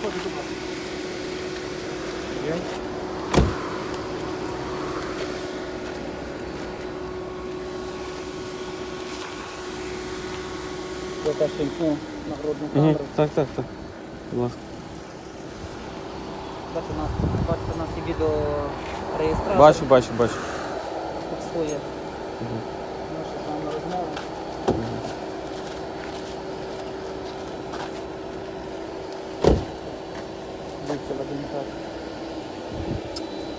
підходить до вас. Я теж вимкну нагрудну Угу. камеру. Так, так, так. Будь ласка. Бачите, у нас, бачите, у нас є відеореєстратор. Бачу, бачу, бачу. Фіксує нашу з вами розмову. Вадим.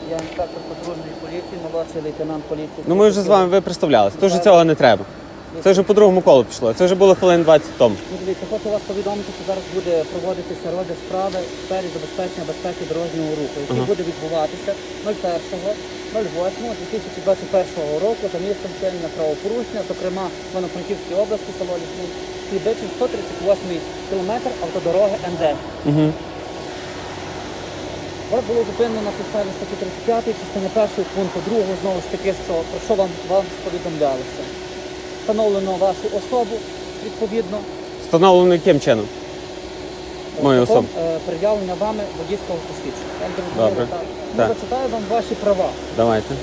Я інспектор патрульної поліції, молодший лейтенант поліції. Ну ми вже з вами ви представлялися. Тож цього не треба. Це вже по другому колу пішло. Це вже було хвилин 20 тому. Ну, дивіться, хочу вас повідомити, що зараз буде проводитися розгляд справи в сфері забезпечення безпеки дорожнього руху, який Ага. буде відбуватися 01.08.2021 року за місцем вчинення правопорушення, зокрема в Івано-Франківській області, село Лісний, Хлібичин, 138 кілометр автодороги НД. Угу. Вас було зупинено на підставі статті 35 частини першої пункту 2 знову ж таки, що про що вам, вам повідомлялося. Встановлено вашу особу відповідно. Встановлено яким чином? Мою особу. е, пред'явлення вами водійського посвідчення. Я вам Добре. так. Так. Зачитаю вам ваші права. Давайте.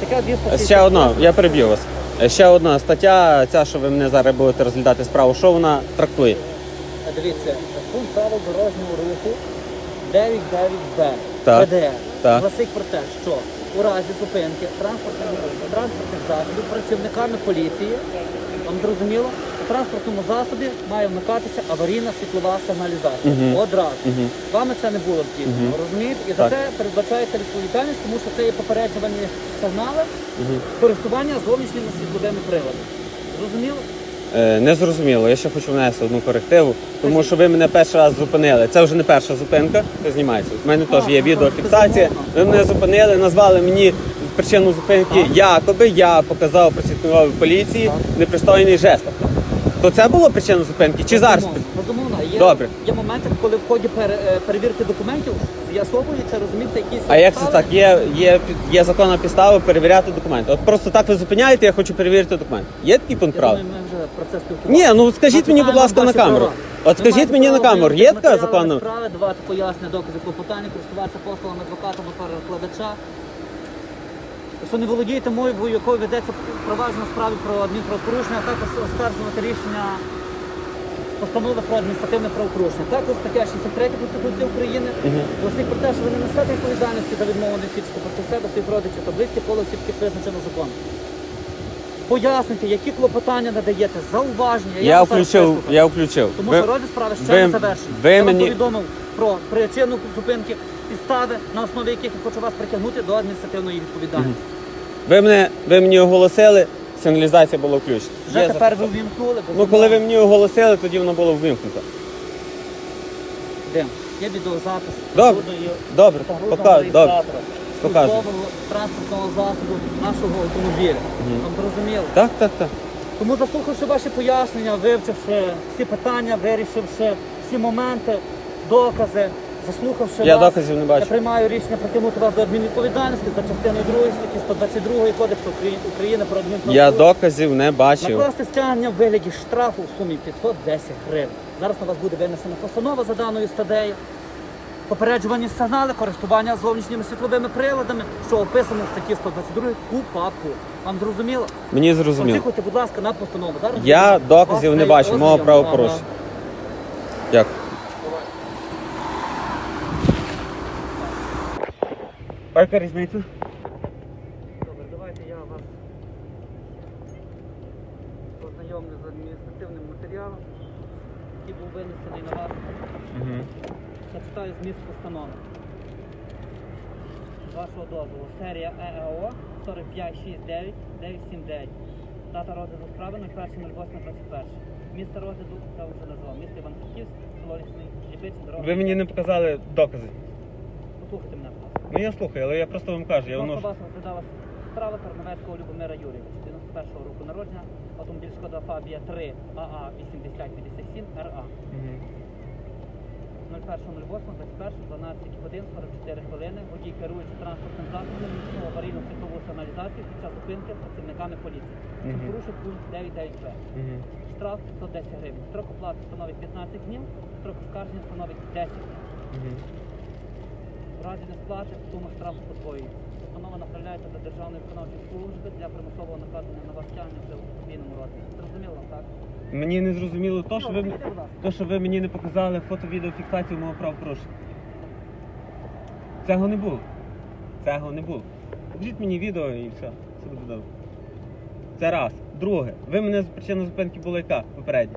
Така дві Ще одна, я переб'ю вас. Е, Ще одна стаття, ця, що ви мене зараз будете розглядати справу, що вона трактує? Е, Дивіться, пункт правил дорожнього руху 9.9б Так. ПДР Так. гласить про те, що у разі зупинки транспортних, транспортних засобів працівниками поліції, вам зрозуміло, у транспортному засобі має вмикатися аварійна світлова сигналізація. Мгм. Одразу. Мгм. Вами це не було втілено, Мгм. розумієте? І за Так. це передбачається відповідальність, тому що це є попереджувальні сигнали Мгм. користування зовнішніми світловими приладами. Зрозуміло? Е, не зрозуміло, я ще хочу внести одну корективу, тому що ви мене перший раз зупинили. Це вже не перша зупинка, це знімається. У мене теж є відеофіксація. Ви мене зупинили, назвали мені причину зупинки, якоби я показав працівникові поліції непристойний жест. То це було причина зупинки? Чи зараз? Є, Добре. є моменти, коли в ході пере- е, перевірки документів з'ясовується, розумієте, якісь. А як це обставини. так? Є, є, під- є законна підстава перевіряти документи. От просто так ви зупиняєте, я хочу перевірити документи. Є такий пункт Я права? думаю, ми вже про це спілкувалися. Ні, ну скажіть мені, будь ласка, на камеру. От скажіть мені на камеру, є така законна? справи, давати пояснення, докази клопотання, користуватися послугами адвоката або перекладача. Якщо не володієте мовою, якою ведеться провадження справи про адмінправопорушення, а також оскаржувати рішення постанови про адміністративне правопорушення. Також стаття 63 Конституції України гласить про те, що ви не несете відповідальності за відмову не свідчити проти себе, своїх родичів та близьких коло осіб, які визначено законом. Пояснюйте, які клопотання надаєте, зауваження. Я зараз включив, вислухаю. я включив. Тому що розгляд справи ще ви- не завершений. ви я вам мені- повідомив про причину зупинки, підстави, на основі яких я хочу вас притягнути до адміністративної відповідальності. Ви мене ви мені оголосили, сигналізація була включена. Вже Є тепер ви запис. ввімкнули. Ну коли ви мені оголосили, тоді воно було ввімкнуто. Де? Є відеозапис. Добре. Добре, пока, добре. Покажу. транспортного засобу нашого автомобіля. Вам зрозуміло? Так, так, так. Тому заслухавши ваші пояснення, вивчивши всі питання, вирішивши всі моменти, докази, заслухавши Я вас, доказів не бачу. я приймаю рішення притягнути вас до адмінвідповідальності за частиною 2 статті 122 Кодексу Украї- України про Я адмінправопорушення. доказів не бачив. Накласти стягнення в вигляді штрафу в сумі 510 гривень. Зараз на вас буде винесена постанова за даною статтею. Попереджувані сигнали, користування зовнішніми світловими приладами, що описано в статті 122 КУПАПу. Вам зрозуміло? Мені зрозуміло. Очікуйте, будь ласка, на постанову. Зараз Я доказів не бачу мого правопорушення. Дякую. А яка різниця? Добре, давайте я вас познайомлю з адміністративним матеріалом, який був винесений на вас. Зачитаю зміст постанови. З вашого дозволу. Серія ЕЕО 4569979. Дата розгляду справи на 1.08.21. Місце розгляду я вже назвав. Місто Іван-Франківськ, село Лісний, Ліпиці, дорога. Ви мені не показали докази. Послухайте мене, будь ласка. Ну я слухаю, але я просто вам кажу, я воно. вас розглядалася справа Тарновецького Любомира Юрійовича, 91-го року народження, автомобіль Шкода Фабія 3 АА 8057 РА. 01.08.21, 12 годин 44 хвилини, водій керуючи транспортним засобом, вімкнув аварійну світлову сигналізацію під час зупинки працівниками поліції. Він Мгм. порушив пункт 9.9б. Штраф 110 гривень. Строк оплати становить 15 днів, строк оскарження становить 10 днів. В разі несплати сума штрафу подвоюється. Постанова направляється до Державної виконавчої служби для примусового накладення на вас тягнення в подвійному розмірі. Зрозуміло, так? Мені не зрозуміло то, що ви, Добре, йдіть, будь ласка. то, що ви мені не показали фото-відеофіксацію мого правопорушення. Цього не було. Цього не було. Покажіть мені відео і все. Все буде добре. Це раз. Друге, ви мене з причина зупинки була яка попередня?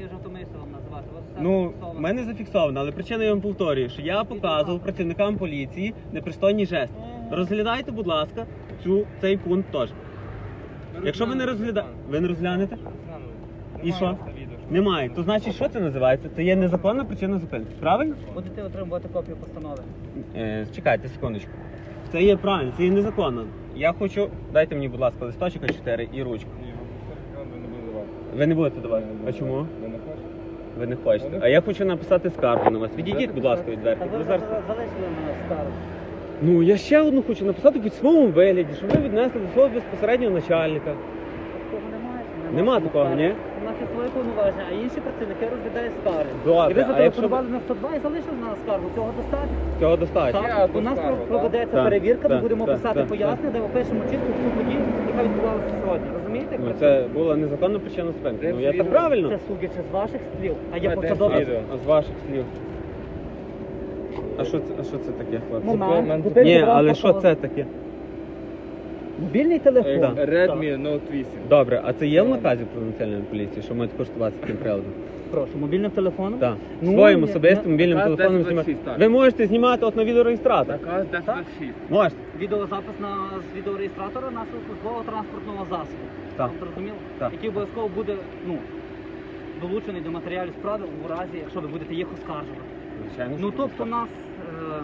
Я вже втомився вам називати. У вас все Ну, зафіксовано. в мене зафіксовано, але причина я вам повторюю, що я показував працівникам поліції непристойні жести. Розглядайте, будь ласка, цю, цей пункт теж. Якщо ви не розглядаєте, ви не розглянете? І що? Немає. То значить, що це називається? Це є незаконна причина зупинки. Правильно? Будете отримувати копію постанови. Е, чекайте секундочку. Це є правильно, це є незаконно. Я хочу. Дайте мені, будь ласка, листочок А4 і ручку. Ви не будете давати. А чому? Ви не хочете. А я хочу написати скаргу на вас. Відійдіть, будь ласка, від дверки. ви зараз... залишили мене скаргу. Ну, я ще одну хочу написати в письмовому вигляді, щоб ви віднесли до свого безпосереднього начальника. Нема такого, ні? У нас є свої повноваження, а інші працівники розглядають скарги. Добре, І ви а зателефонували на 102 і залишили на скаргу. Цього достатньо. Цього достатньо. Так, у нас про- проведеться Так, перевірка, ми так, будемо так, писати так, пояснення, де опишемо чітко всю подію, яка відбувалася сьогодні. Розумієте? Ну, це була незаконна причина зупинки. Ну, я так правильно. Це судячи з ваших слів, а я це А, посадовець. а з ваших слів. А що це, а що це таке, хлопці? Момент. Ні, але що це таке? Мобільний телефон. Так. Redmi Note 8. Добре, а це є в наказі про національну поліцію, що можуть користуватися таким приладом? Прошу, мобільним телефоном? Так. Ну, Своїм ні, особистим мобільним Наказ телефоном 1026, знімати. так. Ви можете знімати от на відеореєстратор. Наказ 1026. Можете. Відеозапис на з відеореєстратора нашого службового транспортного засобу. Так. Вам зрозуміло? Так. Який обов'язково буде ну, долучений до матеріалів справи у разі, якщо ви будете їх оскаржувати. Звичайно. Ну тобто нас. Е...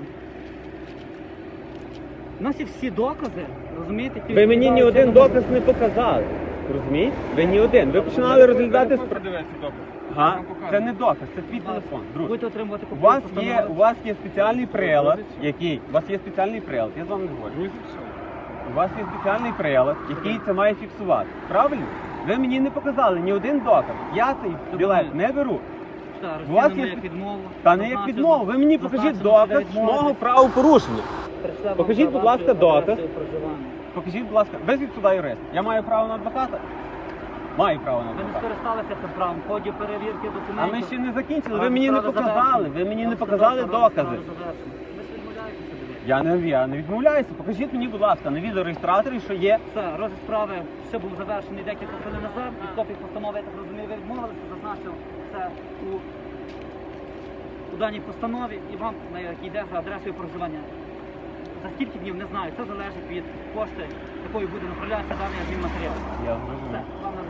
У нас є всі докази, розумієте? Ви мені ні один доказ не показали. Розумієте? Ви ні один. Ви починали розглядати справу. Ага, це не доказ, це твій телефон. Будете отримувати У вас є, у вас є спеціальний прилад, який. У вас є спеціальний прилад, я з вами не говорю. У вас є спеціальний прилад, який це має фіксувати. Правильно? Ви мені не показали ні один доказ. Я цей білет не беру. У вас є як відмову. Та не як відмову. Ви мені покажіть доказ мого правопорушення. Прийшла Покажіть, будь ласка, проживання. Покажіть, будь ласка, визвіть сюди юрист. Я маю право на адвоката? Маю право на Ви не адвоката. скористалися цим правом в ході перевірки А ми ще не закінчили, ви мені не показали, ви мені не показали докази. Ви ж відмовляєтеся від. Я не, я не відмовляюся. Покажіть мені, будь ласка, на відеореєстраторі, що є. Все, розгляд справи ще був завершений декілька хвилин назад. Від копії постанови, я так розумію, ви відмовилися, зазначив це у, у даній постанові і вам на якій йде за адресою проживання. За скільки днів не знаю, це залежить від кошти, якою буде направлятися даний адмінматеріал. Я зрозумів.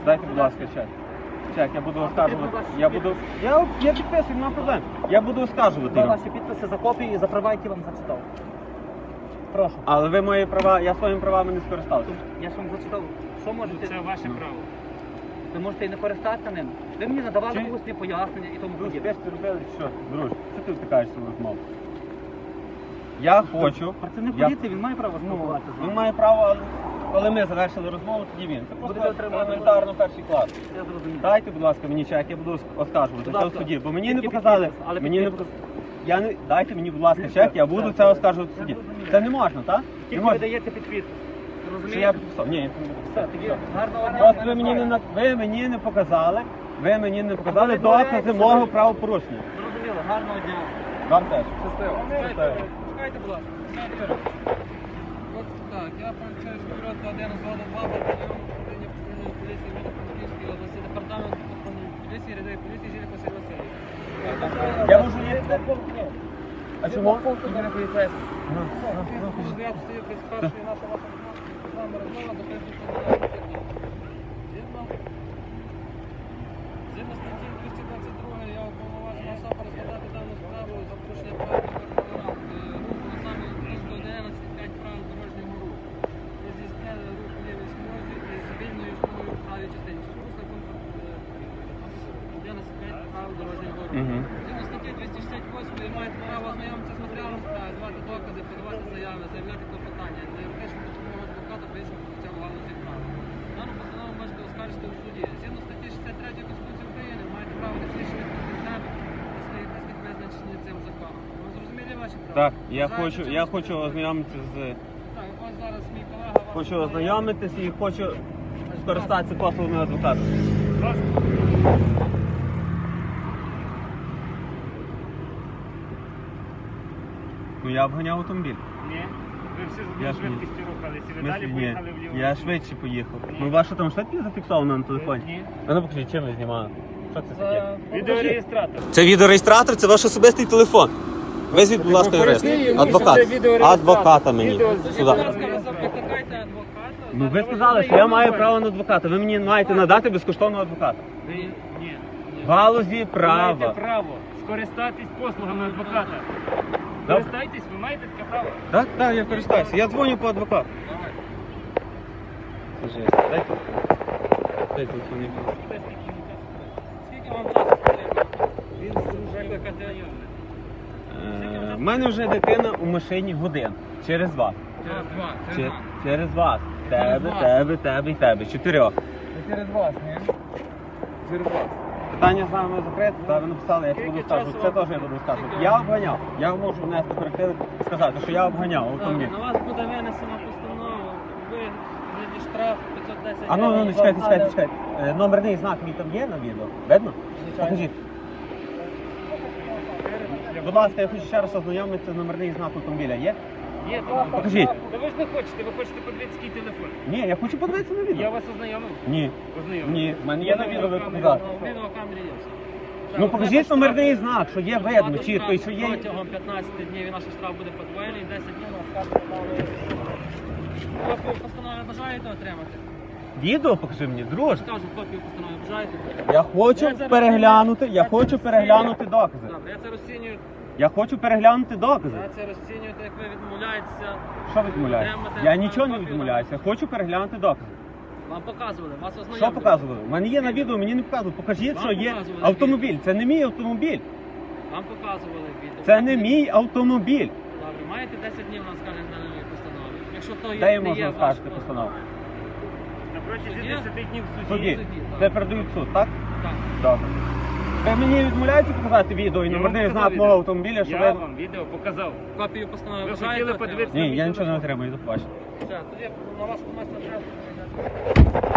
Дайте, будь ласка, чек. Чек, я буду оскаржувати. Я буду. Я, я підписую, нема проблем. Я буду оскаржувати його. ваші підписи за копії за права, які вам зачитав. Прошу. Але ви мої права, я своїми правами не скористався. Я ж вам зачитав, що можете. Це ваше право. Ви можете і не користатися ним. Ви мені надавали Чи- усні пояснення і тому Друзі, подібне. ти ж це робили, що? Друж, що ти втикаєшся в розмову? Я хочу. Працівник я- поліції, він має право Ну, спілкуватися з він вами. має право, але коли ми завершили розмову, тоді він. Це Будете просто отримувати- елементарно перший клас. Я зрозумів. Дайте, будь ласка, мені чек, я буду оскаржувати Будь це в ласка, суді, бо мені не тільки показали. підпис, але Мені не підпис. Я не дайте мені, будь ласка, чек, я буду це оскаржувати в суді. Це не можна, так? Не Тільки можна. видається під підпис. Що я Розумієте? підписав? Ні, я не Все, підписав. тоді гарного дня. Просто ви мені не на- ви мені не показали. Ви мені не показали докази мого правопорушення. Зрозуміло, гарного дня. Вам теж. Щасливо. Щасливо. Чекайте, будь ласка. От так, я поліцейський рота 1 згода 2 батальйон управління патрульної поліції Івано-Франківської області, департамент патрульної поліції, рядовий поліції Жилік Василь Васильович. Я можу їхати. А чому? Тут не поліцейський. Я стою без першої наша ваша з вами розмова дописується на відповідь. Згідно Згідно статті 222 я уповноважена особа розглядати дану справу за порушення правил дорожнього руху на саме пункту 11.5 правил дорожнього руху. Ви здійснили рух у лівій смузі із вільною смугою в правій частині. Що порушили пункт е, 11.5 правил дорожнього руху. Мгм. Згідно статті 268 ви маєте право ознайомитися з матеріалом справи, давати докази, подавати заяви, заявляти клопотання, на юридичну допомогу адвоката по іншому функціям галузі права. Дану постанову можете оскаржити у суді. Згідно статті 63 Конституції України ви маєте право не свідчити від себе та своїх близьких визначені цим законом. ваші права? Так, я Бажаєте хочу, чимось я хочу користуватися? ознайомитися з. Так, ось зараз мій колега вас Хочу ознайомить. ознайомитись і хочу скористатися послугами адвоката. Ну я обганяв автомобіль. Ні. Ви всі з ні. швидкістю рухалися. В Ви далі смислі, ні. поїхали вліво. Я швидше поїхав. Ні. Ну ваша там швидкість зафіксована на телефоні? Ні. А ну покажіть, чим ви знімали? Що це таке? Відеореєстратор. Це відеореєстратор, це ваш особистий телефон. Визвіть, будь ласка, юрист. Адвокат. Адвоката мені. Сюди. ви. Ну ви сказали, що я маю право на адвоката. Ви мені маєте надати безкоштовного адвоката. Ви- Ні. В галузі Ви маєте право скористатись послугами адвоката. Користайтесь, ви маєте таке право. Так, так, я користаюся. Я дзвоню по адвокату. Давай. Це жесть. Дай тут. Дай телефон. я буду. Скільки вам часу потрібно? Він викликати Е, мене вже дитина у машині годин. Через вас. Через два. Через два. Через вас. Тебе, тебе, тебе і тебе. Чотирьох. Через вас, ні? Через вас. Питання з вами закрите, та ви написали, я Скільки буду скажу. Це теж я буду скажу. Я обганяв. Я можу внести корективи і сказати, що я обганяв автомобіль. На вас буде винесена постанова. Ви штраф 510 А ну, ну, ну, чекайте, чекайте, чекайте. Е, Номерний знак мій там є на відео? Видно? Покажіть. Будь ласка, я хочу ще раз ознайомитися, номерний знак автомобіля є? Є, там. Покажіть. Та ви ж не хочете, ви хочете подивитися, який телефон. Ні, я хочу подивитися на Я відео. вас ознайомив. Ні. Ознайомив. Ні, в мене є на відео ви камера. показати. На відеокамері є все. Ну Так, покажіть штраф- номерний знак, що є видно, чітко, і що є. Протягом 15 днів і наш штраф буде подвоєний, 10 днів на на Копію постанови бажаєте отримати? Відео покажи мені, друже. Кажу, копію постанови бажаєте? Я хочу Я переглянути, я хочу переглянути докази. Добре, я це розцінюю, Я хочу переглянути докази. я це розцінюю, так як ви відмовляєтеся. Що відмовляєте? Я нічого не копію відмовляюся. Я хочу переглянути докази. Вам показували, вас Що показували? У мене є на відео, мені не показували. Покажіть, Вам що є показували автомобіль. Це не мій автомобіль. Вам показували відео. Це не мій автомобіль. Добре, маєте 10 днів на скарження на нові постанови. Якщо то є, Де не є оскаржити ваш- постанову? На протязі Судді? 10 днів в суді. суді. суді, так. Це передають в суд, так? Так. Добре. Ви мені відмовляєте показати відео і Я вам номерний показав знак відео. мого автомобіля, що Я ви... вам відео показав. Копію постанови Ви бажаєте хотіли подивитися? Ні, я нічого не отримую, до побачення. Все, тоді на ваш комець адресу.